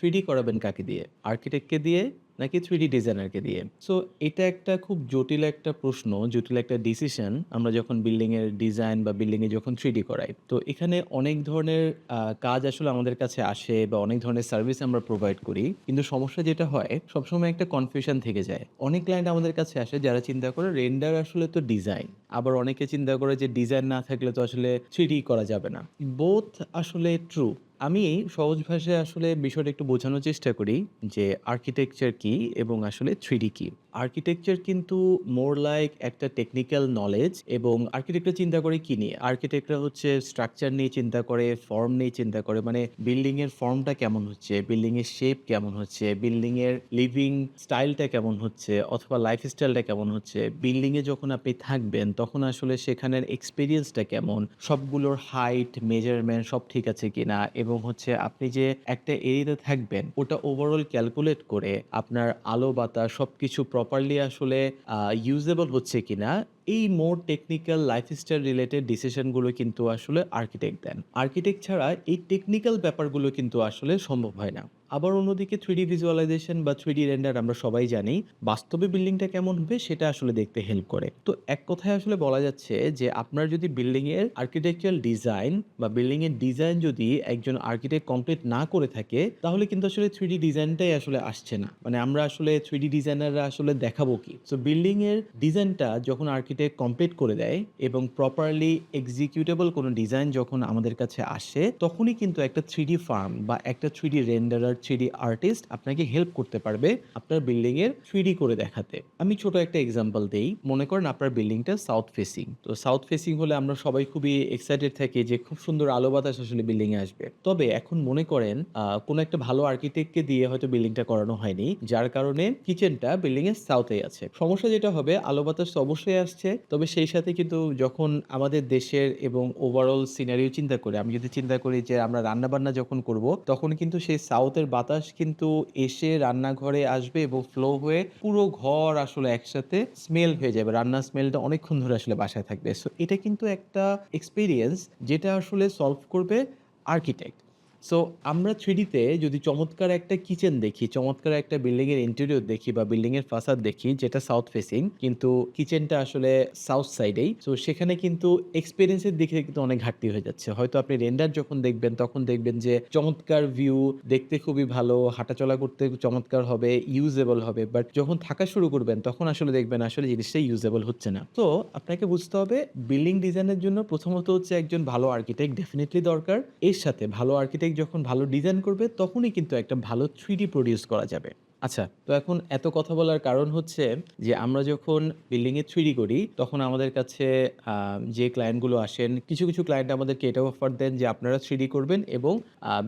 Three করাবেন কাকে দিয়ে? আর্কিটেক্টকে দিয়ে নাকি থ্রি ডিজাইনারকে দিয়ে? সো এটা একটা খুব জটিল একটা প্রশ্ন, জটিল একটা ডিসিশন আমরা যখন বিল্ডিংয়ের ডিজাইন বা বিল্ডিংয়ে যখন থ্রি করাই। তো এখানে অনেক ধরনের কাজ আসলে আমাদের কাছে আসে বা অনেক ধরনের সার্ভিস আমরা প্রোভাইড করি। কিন্তু সমস্যা যেটা হয় সবসময় একটা কনফিউশন থেকে যায়। অনেক ক্লায়েন্ট আমাদের কাছে আসে যারা চিন্তা করে রেন্ডার আসলে তো ডিজাইন। আবার অনেকে চিন্তা করে যে ডিজাইন না থাকলে তো আসলে থ্রি করা যাবে না। বোথ আসলে ট্রু। আমি সহজ ভাষায় আসলে বিষয়টা একটু বোঝানোর চেষ্টা করি যে আর্কিটেকচার কি এবং আসলে থ্রি কি। আর্কিটেকচার কিন্তু মোর লাইক একটা টেকনিক্যাল নলেজ এবং আর্কিটেক্টরা চিন্তা করে কি নিয়ে? আর্কিটেক্টরা হচ্ছে স্ট্রাকচার নিয়ে চিন্তা করে, ফর্ম নিয়ে চিন্তা করে। মানে বিল্ডিং এর ফর্মটা কেমন হচ্ছে, বিল্ডিং এর শেপ কেমন হচ্ছে, বিল্ডিং এর লিভিং স্টাইলটা কেমন হচ্ছে অথবা লাইফ স্টাইলটা কেমন হচ্ছে। বিল্ডিং এ যখন আপনি থাকবেন তখন আসলে সেখানের এক্সপিরিয়েন্সটা কেমন, সবগুলোর হাইট, মেজারমেন্ট সব ঠিক আছে কিনা এবং হচ্ছে আপনি যে একটা এরিয়াতে থাকবেন ওটা ওভারঅল ক্যালকুলেট করে আপনার আলো বাতাস সবকিছু প্রপারলি আসলে ইউজেবল হচ্ছে কিনা, এই মোর টেকনিক্যাল লাইফস্টাইল রিলেটেড ডিসিশনগুলো কিন্তু আসলে আর্কিটেক্ট দেন। আর্কিটেক্ট ছাড়া এই টেকনিক্যাল ব্যাপারগুলো কিন্তু আসলে সম্ভব হয় না। আবার অন্যদিকে থ্রি ভিজুয়ালাইজেশন বা থ্রি রেন্ডার আমরা সবাই জানি। বাস্তবে বিল্ডিংটা কেমন হবে সেটা আসলে দেখতে হেল্প করে। তো এক কথায় আসলে বলা যাচ্ছে যে আপনার যদি বিল্ডিং এর আর্কিটেকচারাল ডিজাইন বা বিল্ডিং এর ডিজাইন যদি একজন আর্কিটেক্ট কমপ্লিট না করে থাকে তাহলে কিন্তু আসলে থ্রি ডিজাইনটাই আসলে আসছে না। মানে আমরা আসলে থ্রি ডিজাইনাররা আসলে দেখাবো কি? সো বিল্ডিং এর ডিজাইনটা যখন আর্কিটেক্ট কমপ্লিট করে দেয় এবং প্রপারলি এক্সিকিউটেবল কোনো ডিজাইন যখন আমাদের কাছে আসে তখনই কিন্তু একটা থ্রি ফার্ম বা একটা থ্রি রেন্ডারার, থ্রি আর্টিস্ট আপনাকে হেল্প করতে পারবে আপনার বিল্ডিং এর থ্রি করে দেখাতে। আমি ছোট একটা এক্সাম্পল দেই। মনে করেন আপনার বিল্ডিংটা সাউথ ফেসিং। তো সাউথ ফেসিং হলে আমরা সবাই খুবই এক্সাইটেড থাকি যে খুব সুন্দর আলো বাতাস আসলে বিল্ডিং এ আসবে। তবে এখন মনে করেন কোনো একটা ভালো আর্কিটেক্টকে দিয়ে হয়তো বিল্ডিংটা করানো হয়নি। যার কারণে কিচেনটা বিল্ডিং এর সাউথে আছে। সমস্যা যেটা হবে আলো বাতাস অবশ্যই আসছে। তবে সেই সাথে কিন্তু যখন আমাদের দেশের এবং ওভারঅল সিনারিও চিন্তা করি, আমি যদি চিন্তা করি যে আমরা রান্নাবান্না যখন করব তখন কিন্তু সেই সাউথের বাতাস কিন্তু এসে রান্নাঘরে আসবে এবং ফ্লো হয়ে পুরো ঘর আসলে একসাথে স্মেল হয়ে যাবে। রান্নার স্মেলটা অনেকক্ষণ ধরে আসলে বাসায় থাকবে। সো এটা কিন্তু একটা এক্সপিরিয়েন্স যেটা আসলে সলভ করবে আর্কিটেক্ট। সো আমরা থ্রিডিতে যদি চমৎকার একটা কিচেন দেখি, চমৎকার একটা বিল্ডিং এর ইন্টেরিয়র দেখি বা বিল্ডিং এর ফাসাদ দেখি যেটা সাউথ ফেসিং কিন্তু কিচেনটা আসলে সাউথ সাইডেই। সো সেখানে কিন্তু এক্সপেরিয়েন্স এর দিকে কিন্তু অনেক ঘাটতি হয়ে যাচ্ছে। হয়তো আপনি রেন্ডার যখন দেখবেন তখন দেখবেন যে চমৎকার ভিউ, দেখতে খুবই ভালো, হাঁটাচলা করতে চমৎকার হবে, ইউজেবল হবে। বাট যখন থাকা শুরু করবেন তখন আসলে দেখবেন আসলে জিনিসটা ইউজেবল হচ্ছে না। তো আপনাকে বুঝতে হবে বিল্ডিং ডিজাইনের জন্য প্রথমত হচ্ছে একজন ভালো আর্কিটেক্ট ডেফিনিটলি দরকার। এর সাথে ভালো আর্কিটেক্ট যখন ভালো ডিজাইন করবে তখনই কিন্তু একটা ভালো থ্রি প্রডিউস করা যাবে। আচ্ছা, তো এখন এত কথা বলার কারণ হচ্ছে যে আমরা যখন বিল্ডিং এ থ্রি করি তখন আমাদের কাছে যে ক্লায়েন্টগুলো আসেন কিছু, কিছু ক্লায়েন্ট আমাদেরকে এটাও অফার দেন যে আপনারা থ্রি করবেন এবং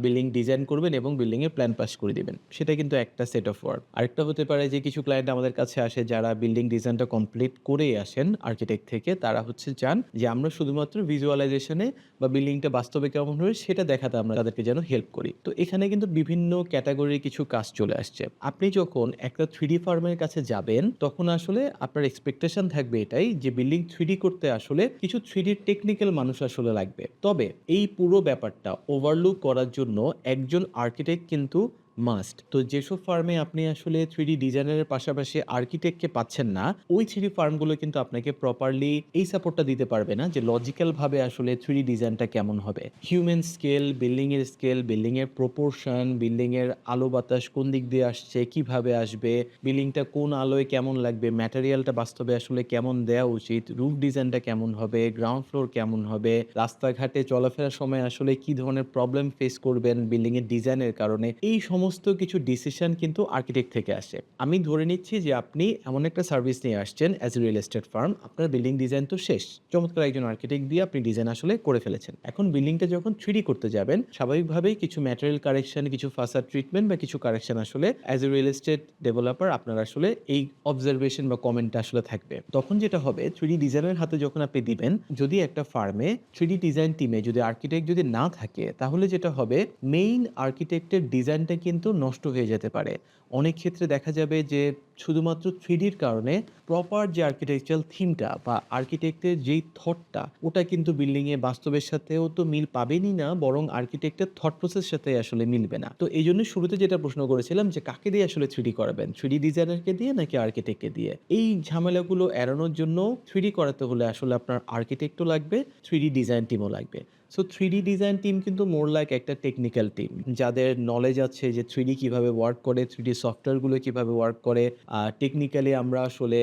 বিল্ডিং ডিজাইন করবেন এবং বিল্ডিং এর প্ল্যান পাস করে দিবেন। সেটা কিন্তু একটা সেট অফ ওয়ার্ক। আরেকটা হতে পারে যে কিছু ক্লায়েন্ট আমাদের কাছে আসে যারা বিল্ডিং ডিজাইনটা কমপ্লিট করেই আসেন আর্কিটেক্ট থেকে। তারা হচ্ছে চান যে আমরা শুধুমাত্র ভিজুয়ালাইজেশন বা বিল্ডিংটা বাস্তবে কেমন হবে সেটা দেখাতে আমরা তাদেরকে যেন হেল্প করি। তো এখানে কিন্তু বিভিন্ন ক্যাটাগরির কিছু কাজ চলে আসছে। আপনি যখন একটা থ্রি ফার্মের কাছে যাবেন, তখন আসলে আপনার এক্সপেকটেশন থাকবে এটাই যে বিল্ডিং থ্রি করতে আসলে কিছু থ্রি টেকনিক্যাল মানুষ আসলে লাগবে। তবে এই পুরো ব্যাপারটা ওভারলুক করার জন্য একজন আর্কিটেক্ট কিন্তু মাস্ট। তো যেসব ফার্মে আপনি আসলে থ্রি ডি ডিজাইনারের পাশাপাশি আর্কিটেক্টকে পাচ্ছেন না, ওই থ্রি ফার্মগুলো কিন্তু আপনাকে প্রপারলি এই সাপোর্টটা দিতে পারবে না যে লজিক্যালভাবে আসলে থ্রি ডি ডিজাইনটা কেমন হবে। হিউম্যান স্কেল, বিল্ডিং এর স্কেল, বিল্ডিং এর প্রপোর্শন, বিল্ডিং এর আলো বাতাস কোন দিক দিয়ে আসছে, কীভাবে আসবে, বিল্ডিংটা কোন আলোয় কেমন লাগবে, ম্যাটেরিয়ালটা বাস্তবে আসলে কেমন দেওয়া উচিত, রুফ ডিজাইনটা কেমন হবে, গ্রাউন্ড ফ্লোর কেমন হবে, রাস্তাঘাটে চলাফেরার সময় আসলে কি ধরনের প্রবলেম ফেস করবেন বিল্ডিং এর ডিজাইনের কারণে। এই সমস্ত কিছু ডিসিশন কিন্তু আর্কিটেক্ট থেকে আসে। আমি ধরে নিচ্ছি যে আপনি এমন একটা সার্ভিস নিয়ে আসছেন as a real estate firm. আপনার বিল্ডিং ডিজাইন তো শেষ। চমৎকার একজন আর্কিটেক্ট দিয়ে আপনি ডিজাইন আসলে করে ফেলেছেন। এখন বিল্ডিংটা যখন থ্রি করতে যাবেন স্বাভাবিকভাবেই কিছু ম্যাটেরিয়াল কারেকশন, কিছু ফাসাদ ট্রিটমেন্ট বা কিছু কারেকশন আসলে as a real estate developer আপনার আসলে এই অবজারভেশন বা কমেন্টটা আসলে থাকবে। তখন যেটা হবে থ্রি ডিজাইনের হাতে যখন আপনি দিবেন যদি একটা ফার্মে থ্রি ডিজাইন টিমে যদি আর্কিটেক্ট যদি না থাকে তাহলে যেটা হবে মেইন আর্কিটেক্টের ডিজাইনটা কিন্তু নষ্ট হয়ে যেতে পারে। অনেক ক্ষেত্রে দেখা যাবে যে শুধুমাত্র থ্রিডির কারণে প্রপার যে আর্কিটেকচারাল থিমটা বা আর্কিটেক্টের যেই থটটা ওটা কিন্তু বিল্ডিংয়ে বাস্তবের সাথেও তো মিল পাবেনই না, বরং আর্কিটেক্টের থট প্রসেস সাথে আসলে মিলবে না। তো এই জন্য শুরুতে যেটা প্রশ্ন করেছিলাম যে, কাকে দিয়ে আসলে থ্রিডি করাবেন? থ্রিডি ডিজাইনারকে দিয়ে নাকি আর্কিটেক্টকে দিয়ে? এই ঝামেলাগুলো এড়ানোর জন্য থ্রিডি করাতে হলে আসলে আপনার আর্কিটেক্টও লাগবে থ্রিডি ডিজাইন টিমও লাগবে। সো থ্রিডি ডিজাইন টিম কিন্তু মোর লাইক একটা টেকনিক্যাল টিম যাদের নলেজ আছে যে থ্রিডি কীভাবে ওয়ার্ক করে থ্রিডি সফটওয়্যারগুলো কীভাবে ওয়ার্ক করে টেকনিক্যালি আমরা আসলে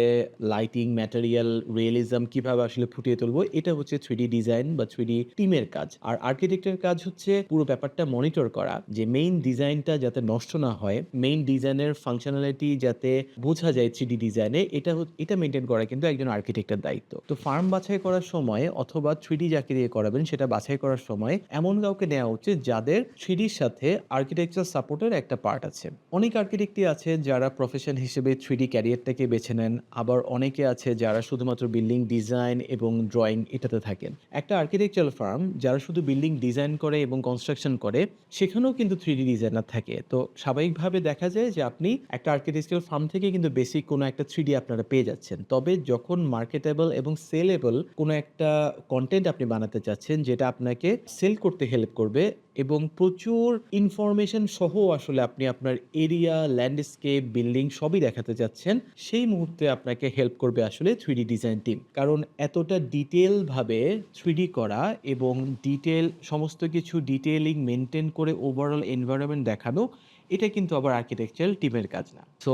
লাইটিং ম্যাটেরিয়াল রিয়েলিজম কীভাবে আসলে ফুটিয়ে তুলবো, এটা হচ্ছে থ্রিডি ডিজাইন বা থ্রিডি টিমের কাজ। আর আর্কিটেক্টের কাজ হচ্ছে পুরো ব্যাপারটা মনিটর করা, যে মেইন ডিজাইনটা যাতে নষ্ট না হয় মেইন ডিজাইনের ফাংশনালিটি যাতে বোঝা যায় থ্রিডি ডিজাইনে এটা এটা মেনটেন করা কিন্তু একজন আর্কিটেক্টের দায়িত্ব। তো ফার্ম বাছাই করার সময় অথবা থ্রিডি যাকে দিয়ে করাবেন, সেটা বাছাই করার সময় এমন কাউকে নেওয়া উচিত যাদের থ্রিডির সাথে আর্কিটেকচার সাপোর্টের একটা পার্ট আছে। অনেক আর্কিটেক্টই আছে যারা প্রফেশন হিসেবে থ্রিডি ক্যারিয়ারটাকে বেছে নেন আবার অনেকে আছে যারা শুধুমাত্র বিল্ডিং ডিজাইন এবং ড্রয়িং এটাতে থাকেন। একটা আর্কিটেকচারাল ফার্ম যারা শুধু বিল্ডিং ডিজাইন করে এবং কনস্ট্রাকশন করে, সেখানেও কিন্তু থ্রি ডি ডিজাইনার থাকে। তো স্বাভাবিকভাবে দেখা যায় যে আপনি একটা আর্কিটেকচারাল ফার্ম থেকে কিন্তু বেসিক কোনো একটা থ্রিডি আপনারা পেয়ে যাচ্ছেন। তবে যখন মার্কেটেবল এবং সেলেবল কোনো একটা কন্টেন্ট আপনি বানাতে চাচ্ছেন, যেটা আপনাকে সেল করতে হেল্প করবে এবং প্রচুর ইনফরমেশন সহ আসলে আপনি আপনার এরিয়া ল্যান্ডস্কেপ বিল্ডিং সবই দেখাতে চাচ্ছেন সেই মুহূর্তে আপনাকে হেল্প করবে আসলে থ্রিডি ডিজাইন টিম কারণ এতটা ডিটেলভাবে থ্রিডি করা এবং ডিটেল সমস্ত কিছু ডিটেলিং মেনটেন করে ওভারঅল এনভায়রনমেন্ট দেখানো, এটা কিন্তু আবার আর্কিটেকচারাল টিমের কাজ না। সো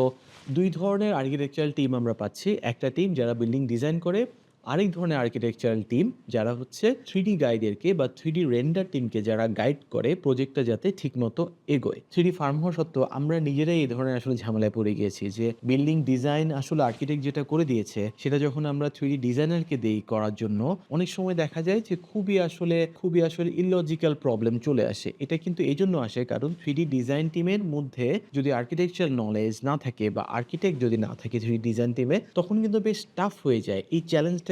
দুই ধরনের আর্কিটেকচারাল টিম আমরা পাচ্ছি। একটা টিম যারা বিল্ডিং ডিজাইন করে আরেক ধরনের আর্কিটেকচারাল টিম যারা হচ্ছে থ্রিডি গাইডেরকে বা থ্রিডি রেন্ডার টিমকে যারা গাইড করে প্রজেক্টটা যাতে ঠিকমতো এগোয়। থ্রিডি ফার্ম হওয়া সত্ত্বেও আমরা নিজেরাই এই ধরনের আসলে ঝামেলায় পড়ে গিয়েছি যে বিল্ডিং ডিজাইন আসলে আর্কিটেক্ট যেটা করে দিয়েছে, সেটা যখন আমরা থ্রিডি ডিজাইনারকে দেই করার জন্য, অনেক সময় দেখা যায় যে খুবই আসলে খুবই আসলে ইলজিক্যাল প্রবলেম চলে আসে। এটা কিন্তু এই জন্য আসে কারণ থ্রিডি ডিজাইন টিমের মধ্যে যদি আর্কিটেকচার নলেজ না থাকে বা আর্কিটেক্ট যদি না থাকে থ্রিডি ডিজাইন টিমে তখন কিন্তু বেশ টাফ হয়ে যায়। এই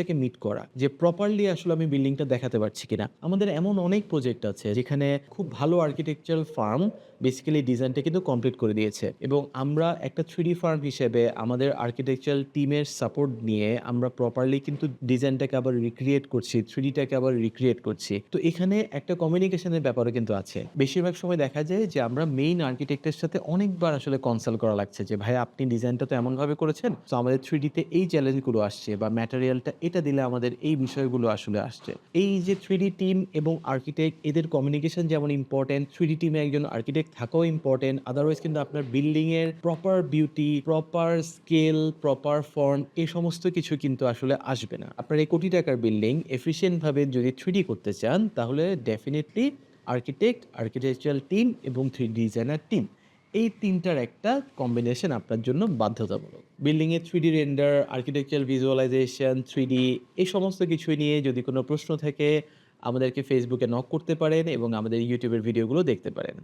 চ্যালেঞ্জটাকে মিট করা, যে প্রপারলি আসলে আমি বিল্ডিংটা দেখাতে পারছি কিনা। আমাদের এমন অনেক প্রজেক্ট আছে যেখানে খুব ভালো আর্কিটেকচারাল ফার্ম বেসিক্যালি ডিজাইনটা কিন্তু কমপ্লিট করে দিয়েছে। এবং আমরা একটা থ্রিডি ফার্ম হিসেবে আমাদের আর্কিটেকচারাল টিমের সাপোর্ট নিয়ে আমরা প্রপারলি কিন্তু ডিজাইনটাকে আবার রিক্রিয়েট করছি থ্রিডিটাকে আবার রিক্রিয়েট করছি। তো এখানে একটা কমিউনিকেশনের ব্যাপারও কিন্তু আছে। বেশিরভাগ সময় দেখা যায় যে আমরা মেইন আর্কিটেক্টের সাথে অনেকবার আসলে কনসাল্ট করা লাগছে যে, ভাই, আপনি ডিজাইনটা তো এমনভাবে করেছেন? তো আমাদের থ্রিডিতে এই চ্যালেঞ্জগুলো আসছে বা ম্যাটেরিয়ালটা এটা দিলে আমাদের এই বিষয়গুলো আসলে আসছে। এই যে থ্রিডি টিম এবং আর্কিটেক্ট এদের কমিউনিকেশন যেমন ইম্পর্টেন্ট থ্রিডি টিমে একজন আর্কিটেক্ট থাকাও ইম্পর্টেন্ট আদারওয়াইজ কিন্তু আপনার বিল্ডিং এর proper beauty proper scale proper form এই সমস্ত কিছু কিন্তু আসলে আসবে না। আপনার এই কোটি টাকার বিল্ডিং এফিসিয়েন্ট ভাবে যদি থ্রিডি করতে চান, তাহলে ডেফিনেটলি আর্কিটেক্ট আর্কিটেকচারাল টিম এবং থ্রি ডিজাইনার টিম এই তিনটার একটা কম্বিনেশন আপনার জন্য বাধ্যতামূলক। বিল্ডিংয়ের three D render architecture visualization three D এই সমস্ত কিছু নিয়ে যদি কোনো প্রশ্ন থাকে, আমাদেরকে ফেসবুকে নক করতে পারেন এবং আমাদের ইউটিউবের ভিডিওগুলো দেখতে পারেন।